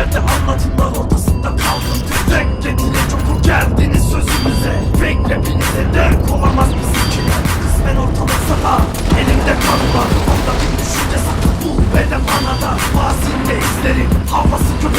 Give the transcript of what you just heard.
Nerede Anlatımlar ortasında kaldım Tek getirecek o geldiniz sözümüze. Fake rapinize denk olamaz bizimkiler Kısmen ortalıksa da elimde kan var. Onda bir düşünce saklı bu beden bana da Mazinde izlerim. Havası köpekler